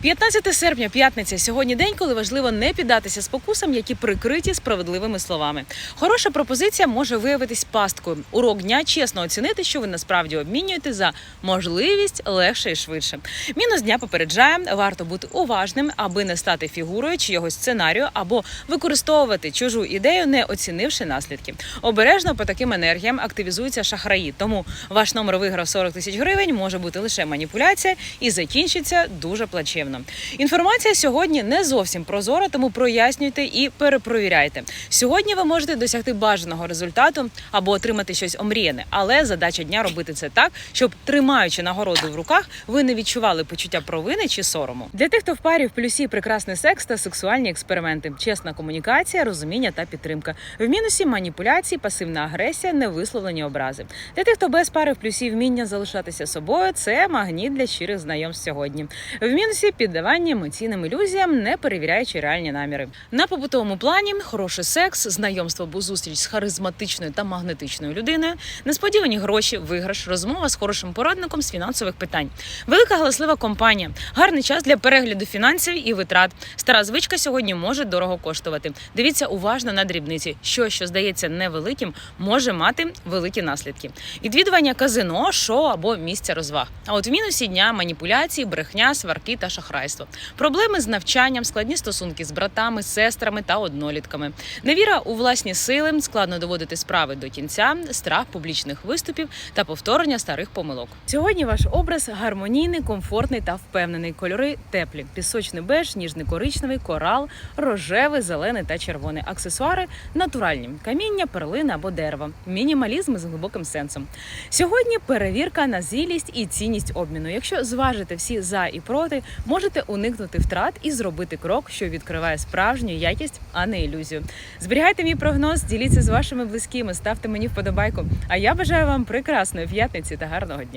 15 серпня, п'ятниця. Сьогодні день, коли важливо не піддатися спокусам, які прикриті справедливими словами. Хороша пропозиція може виявитись пасткою. Урок дня чесно оцінити, що ви насправді обмінюєте за можливість легше і швидше. Мінус дня попереджає, варто бути уважним, аби не стати фігурою чийогось сценарію або використовувати чужу ідею, не оцінивши наслідки. Обережно по таким енергіям активізуються шахраї. Тому ваш номер виграв 40 тисяч гривень, може бути лише маніпуляція і закінчиться дуже плачевно. Інформація сьогодні не зовсім прозора, тому прояснюйте і перепровіряйте. Сьогодні ви можете досягти бажаного результату або отримати щось омріяне, але задача дня робити це так, щоб тримаючи нагороду в руках, ви не відчували почуття провини чи сорому. Для тих, хто в парі в плюсі прекрасний секс та сексуальні експерименти, чесна комунікація, розуміння та підтримка. В мінусі маніпуляції, пасивна агресія, невисловлені образи. Для тих, хто без пари в плюсі вміння залишатися собою, це магніт для щирих знайомств сьогодні. В мінусі піддавання емоційним ілюзіям, не перевіряючи реальні наміри. На побутовому плані хороший секс, знайомство або зустріч з харизматичною та магнетичною людиною, несподівані гроші, виграш, розмова з хорошим порадником з фінансових питань. Велика галаслива компанія, гарний час для перегляду фінансів і витрат. Стара звичка сьогодні може дорого коштувати. Дивіться уважно на дрібниці. Що, що здається невеликим, може мати великі наслідки. Відвідування казино, шоу або місця розваг. А от в мінусі дня маніпуляції, брехня, сварки та шахрайство. Проблеми з навчанням, складні стосунки з братами, сестрами та однолітками. Невіра у власні сили, складно доводити справи до кінця, страх публічних виступів та повторення старих помилок. Сьогодні ваш образ гармонійний, комфортний та впевнений. Кольори теплі: пісочний беж, ніжний коричневий, корал, рожевий, зелений та червоний. Аксесуари натуральні: каміння, перлина або дерево. Мінімалізм з глибоким сенсом. Сьогодні перевірка на зрілість і цінність обміну. Якщо зважите всі за і проти, можете уникнути втрат і зробити крок, що відкриває справжню якість, а не ілюзію. Зберігайте мій прогноз, діліться з вашими близькими, ставте мені вподобайку. А я бажаю вам прекрасної п'ятниці та гарного дня.